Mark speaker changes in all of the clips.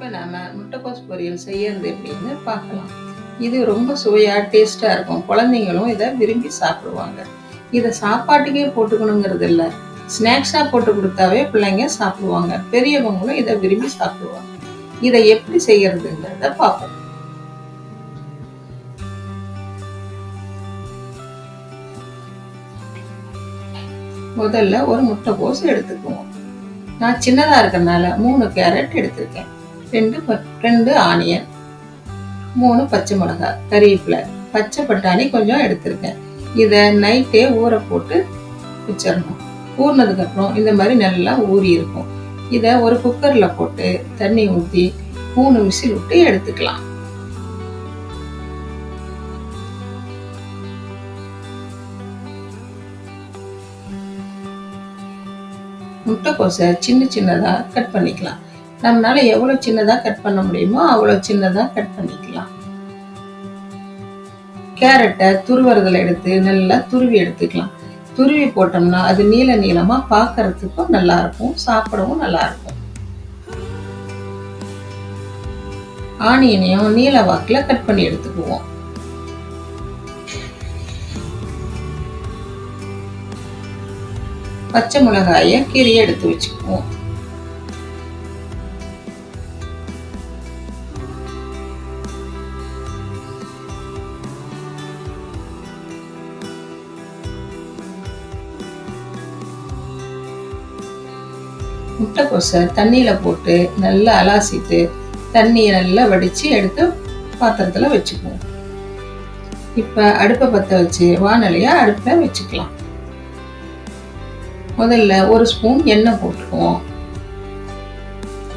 Speaker 1: இப்போ நம்ம முட்டைக்கோஸ் பொரியல் செய்யறது எப்படின்னு பார்க்கலாம். இது ரொம்ப சுவையாக டேஸ்ட்டாக இருக்கும். குழந்தைங்களும் இதை விரும்பி சாப்பிடுவாங்க. இதை சாப்பாட்டுக்கே போட்டுக்கணுங்கிறது இல்லை. ஸ்நாக்ஸாக போட்டு கொடுத்தாவே பிள்ளைங்க சாப்பிடுவாங்க. பெரியவங்களும் இதை விரும்பி சாப்பிடுவாங்க. இதை எப்படி செய்யறதுங்கிறத பார்ப்போம். முதல்ல ஒரு முட்டைக்கோஸ் எடுத்துக்குவோம். நான் சின்னதாக இருக்கிறனால மூணு கேரட் எடுத்திருக்கேன். ரெண்டு ப- ரெண்டு ஆனியன் மூணு பச்சை மிளகாய் கறிவேப்பிலை பச்சை பட்டாணி கொஞ்சம் எடுத்திருக்கேன். இதை நைட்டே ஊற போட்டு வச்சிடணும். ஊறினதுக்கப்புறம் இந்த மாதிரி நல்லா ஊறி இருக்கும். இதை ஒரு குக்கரில் போட்டு தண்ணி ஊற்றி மூணு விசில் விட்டு எடுத்துக்கலாம். முட்டைக்கோசை சின்ன சின்னதாக கட் பண்ணிக்கலாம். நம்மளால எவ்வளோ சின்னதாக கட் பண்ண முடியுமோ அவ்வளோ சின்னதாக கட் பண்ணிக்கலாம். கேரட்டை துருவறதுல எடுத்து நல்லா துருவி எடுத்துக்கலாம். துருவி போட்டோம்னா அது நீல நீளமாக பார்க்கறதுக்கும் நல்லா இருக்கும் சாப்பிடவும் நல்லா இருக்கும். ஆனியனையும் நீல வாக்கில் கட் பண்ணி எடுத்துக்குவோம். பச்சை மிளகாயை கீரையை எடுத்து வச்சுக்குவோம். முட்டைக்கோசை தண்ணியில் போட்டு நல்லா அலாசிட்டு தண்ணியை நல்லா வடித்து எடுத்து பாத்திரத்தில் வச்சுக்குவோம். இப்போ அடுப்பை பற்ற வச்சு வானலையை அடுப்பில் வச்சுக்கலாம். முதல்ல ஒரு ஸ்பூன் எண்ணெய் போட்டுக்குவோம்.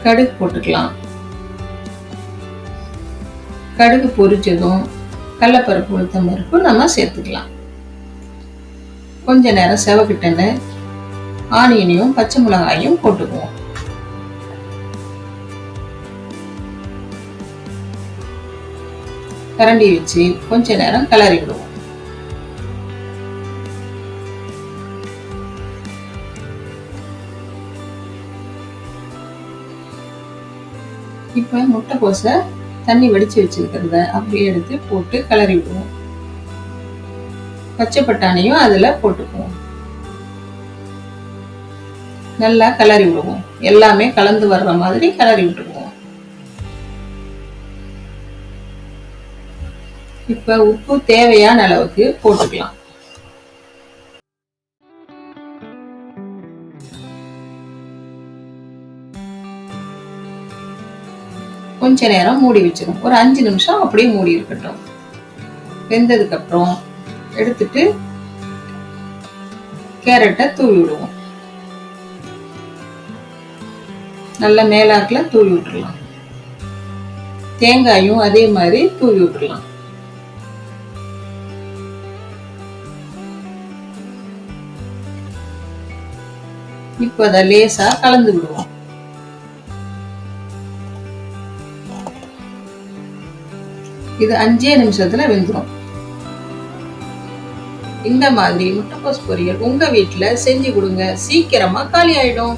Speaker 1: கடுகு போட்டுக்கலாம். கடுகு பொரிச்சதும் கடலப்பருப்பு உளுத்தம் பருப்பு நம்ம சேர்த்துக்கலாம். கொஞ்ச நேரம் செவக்கிட்டேன்னு ஆனியனையும் பச்சை மிளகாயும் போட்டுக்குவோம். கரண்டி வச்சு கொஞ்ச நேரம் கிளறி விடுவோம். இப்போ முட்டைக்கோசை தண்ணி வடித்து வச்சிருக்கிறத அப்படியே எடுத்து போட்டு கிளறி விடுவோம். பச்சை பட்டாணியும் அதில் போட்டுக்குவோம். நல்லா கிளறி விடுவோம். எல்லாமே கலந்து வர்ற மாதிரி கிளறி விட்டுக்குவோம். இப்போ உப்பு தேவையான அளவுக்கு போட்டுக்கலாம். கொஞ்ச நேரம் மூடி வச்சிடும் ஒரு அஞ்சு நிமிஷம் அப்படியே மூடி இருக்கட்டும். வெந்ததுக்கு அப்புறம் எடுத்துட்டு கேரட்டை தூவி விடுவோம். நல்ல மேலாக்கில் தூவி விட்டுறலாம். தேங்காயும் அதே மாதிரி தூவி விட்டுறலாம். இப்போ அதை லேசா கலந்து விடுவோம். இது அஞ்சே நிமிஷத்துல வெந்துடும் இந்த மாதிரி முட்டைக்கோஸ் பொரியல் உங்க வீட்டுல செஞ்சு கொடுங்க. சீக்கிரமா காலி ஆயிடும்.